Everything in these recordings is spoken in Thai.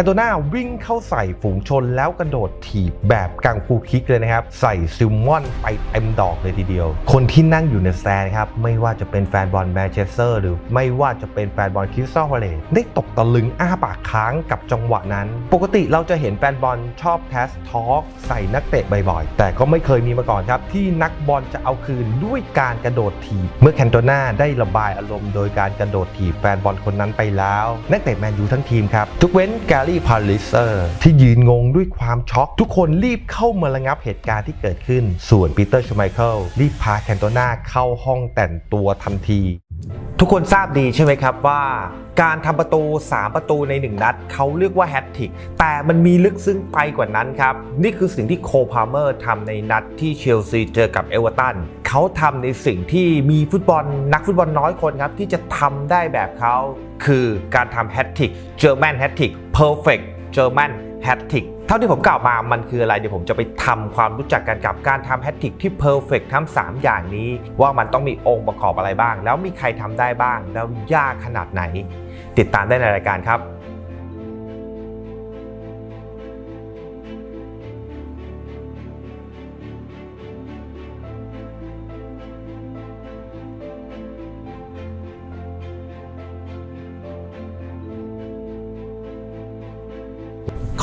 คนโตนาวิ่งเข้าใส่ฝูงชนแล้วกระโดดถีบแบบกังฟูคิกเลยนะครับ ใส่ซิลมอนไปเต็มดอกเลยทีเดียว คนที่นั่งอยู่ในแซนครับไม่ว่าจะเป็นแฟนบอลแมนเชสเตอร์หรือไม่ว่าจะเป็นแฟนบอลคริสตัลพาเลตได้ตกตะลึงอ้าปากค้างกับจังหวะนั้น ปกติเราจะเห็นแฟนบอลชอบแทสทอล์กใส่นักเตะบ่อยๆ แต่ก็ไม่เคยมีมาก่อนครับ ที่นักบอลจะเอาคืนด้วยการกระโดดถีบเมื่อแคนโตนาได้ระบายอารมณ์โดยการกระโดดถีบแฟนบอลคนนั้นไปแล้ว นักเตะแมนยูทั้งทีมครับทุกเว้นแกรีพาริเซอร์ที่ยืนงงด้วยความช็อกทุกคนรีบเข้ามาระงับเหตุการณ์ที่เกิดขึ้น ส่วนปีเตอร์ชไมเคิลรีบพาแคนโตนาเข้าห้องแต่งตัวทันที ทุกคนทราบดีใช่ไหมครับว่าการทำประตู 3 ประตูใน 1 นัดเขาเรียกว่าแฮตทิกแต่มันมีลึกซึ้งไปกว่านั้นครับ นี่คือสิ่งที่โคพาเมอร์ทำในนัดที่เชลซีเจอกับเอเวอร์ตันเขาทำในสิ่งที่มีฟุตบอลนักฟุตบอลน้อยคนครับ ที่จะทำได้แบบเขาคือการทำแฮตทิกเจอร์แมนแฮตทิกเพอร์เฟกต์เจอร์แมน แฮตทริกเท่าที่ผมกล่าวมามันคืออะไรเดี๋ยวผมจะไปทำความรู้จักกันกับการทำแฮตทริกที่เพอร์เฟกทั้ง 3 อย่างนี้ ว่ามันต้องมีองค์ประกอบอะไรบ้าง แล้วมีใครทำได้บ้าง แล้วยากขนาดไหน ติดตามได้ในรายการครับ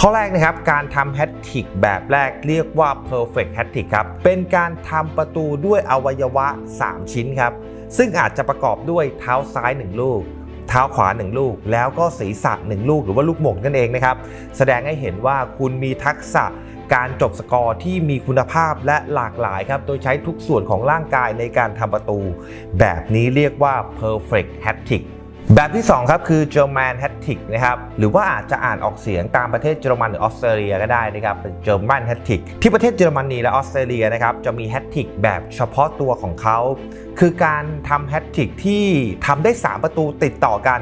ข้อแรกนะครับ การทำแฮตทริกแบบแรกเรียกว่า perfect hat trick ครับ เป็นการทำประตูด้วยอวัยวะ 3 ชิ้นครับ ซึ่งอาจจะประกอบด้วยเท้าซ้าย 1 ลูก เท้าขวา 1 ลูก แล้วก็ศีรษะ 1 ลูกหรือว่าลูกหม่งนั่นเองนะครับ แสดงให้เห็นว่าคุณมีทักษะการจบสกอร์ที่มีคุณภาพและหลากหลายครับ โดยใช้ทุกส่วนของร่างกายในการทำประตู แบบนี้เรียกว่า perfect hat trick แบบที่ 2 ครับ คือ German h a t t i c นะครับหรือว่าอาจจะอ่านออกเสียงตามประเทศเยอรมันหรือออสเตรเลียก็ได้นะครับเป็น German h a t t i c ที่ประเทศเยอรมนีและออสเตรเลียนะครับจะมี h a t t i c แบบเฉพาะตัวของเขา คือการทำ h a t t i c ที่ทำได้ 3 ประตูติดต่อกัน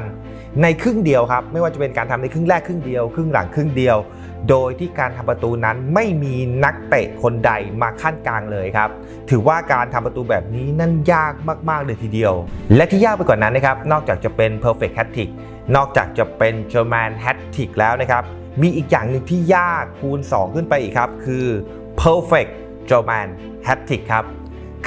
ในครึ่งเดียวครับ ไม่ว่าจะเป็นการทำในครึ่งแรกครึ่งเดียว ครึ่งหลังครึ่งเดียว โดยที่การทำประตูนั้นไม่มีนักเตะคนใดมาขั้นกลางเลยครับ ถือว่าการทำประตูแบบนี้นั่นยากมากๆเลยทีเดียว และที่ยากไปกว่านั้นนะครับ นอกจากจะเป็น perfect hat trick นอกจากจะเป็น German hat trick แล้วนะครับ มีอีกอย่างหนึ่งที่ยากคูณ 2 ขึ้นไปอีกครับ คือ perfect German hat trick ครับ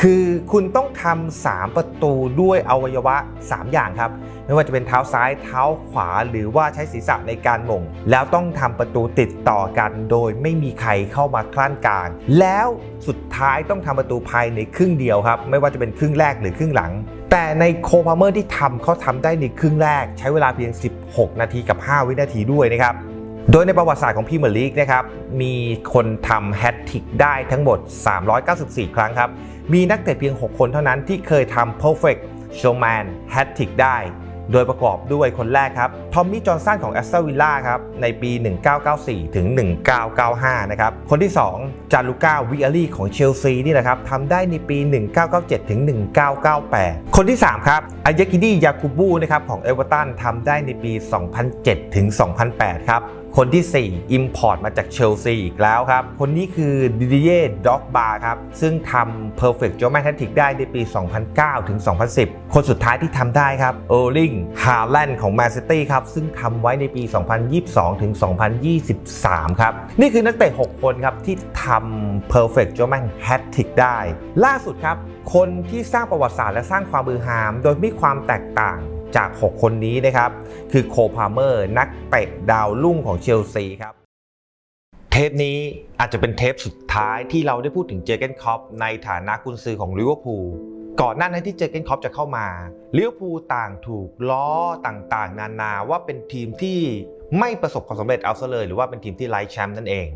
คือคุณต้องทำ3ประตูด้วยอวัยวะ 3 อย่างครับ ไม่ว่าจะเป็นเท้าซ้ายเท้าขวา หรือว่าใช้ศีรษะในการหม่ง แล้วต้องทำประตูติดต่อกันโดยไม่มีใครเข้ามาคลั่นกลางแล้วสุดท้ายต้องทำประตูภายในครึ่งเดียวครับ ไม่ว่าจะเป็นครึ่งแรกหรือครึ่งหลัง แต่ในโคพาเมอร์ที่ทำเขาทำได้ในครึ่งแรก ใช้เวลาเพียง 16 นาทีกับ 5 วินาทีด้วยนะครับ โดยในประวัติศาสตร์ของพรีเมียร์ลีกนะครับ มีคนทำแฮตทริกได้ทั้งหมด 394 ครั้งครับ มีนักเตะเพียง 6 คนเท่านั้นที่เคยทำ perfect showman hat trick ได้ โดยประกอบด้วยคนแรกครับ ทอมมี่ จอห์นสันของแอสตันวิลล่าครับ ในปี 1994 ถึง 1995 นะครับ คนที่ 2 จารุก้า วิอารีของเชลซีนี่แหละครับทำได้ในปี 1997 ถึง 1998 คนที่ 3 ครับ อายากิดี ยาคูบู นะครับ ของเอเวอร์ตันทำได้ในปี 2007 ถึง 2008 ครับ คนที่ 4 Import มาจากเชลซีอีกแล้วครับ คนนี้คือดิเดิเย่ด็อกบาครับ ซึ่งทำ Perfect German Hat Trick ได้ในปี 2009 ถึง 2010 คนสุดท้ายที่ทำได้ครับเออร์ลิงฮาแลนด์ของแมนซิตี้ครับ ซึ่งทำไว้ในปี 2022 ถึง 2023 ครับ นี่คือนักเตะ 6 คนครับ ที่ทำ Perfect German Hat Trick ได้ ล่าสุดครับ คนที่สร้างประวัติศาสตร์และสร้างความมือฮาม โดยมีความแตกต่าง จาก 6 คนนี้นะครับ คือโคพาเมอร์นักเตะดาวรุ่งของเชลซีครับ เทปนี้อาจจะเป็นเทปสุดท้ายที่เราได้พูดถึงเจอเกนคอปในฐานะกุนซือของลิเวอร์พูลก่อนหน้านั้นที่เจอเกนคอปจะเข้ามาลิเวอร์พูลต่างถูกล้อต่างๆ นานาว่าเป็นทีมที่ไม่ประสบความสำเร็จเอาซะเลย หรือว่าเป็นทีมที่ไร้แชมป์นั่นเอง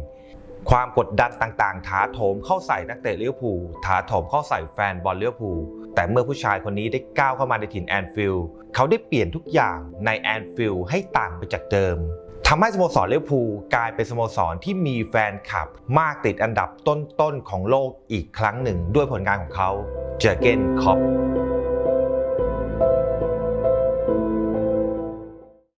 ความกดดันต่างๆ ถาโถมเข้าใส่นักเตะลิเวอร์พูลถาโถมเข้าใส่แฟนบอลลิเวอร์พูล แต่เมื่อผู้ชายคนนี้ได้ก้าวเข้ามาในถิ่นแอนฟิลด์เขาได้เปลี่ยนทุกอย่างในแอนฟิลด์ให้ต่างไปจากเดิมทำให้สโมสรลิเวอร์พูลกลายเป็นสโมสรที่มีแฟนคลับมากติดอันดับต้นๆของโลกอีกครั้งหนึ่งด้วยผลงานของเขาเจอเกนคอป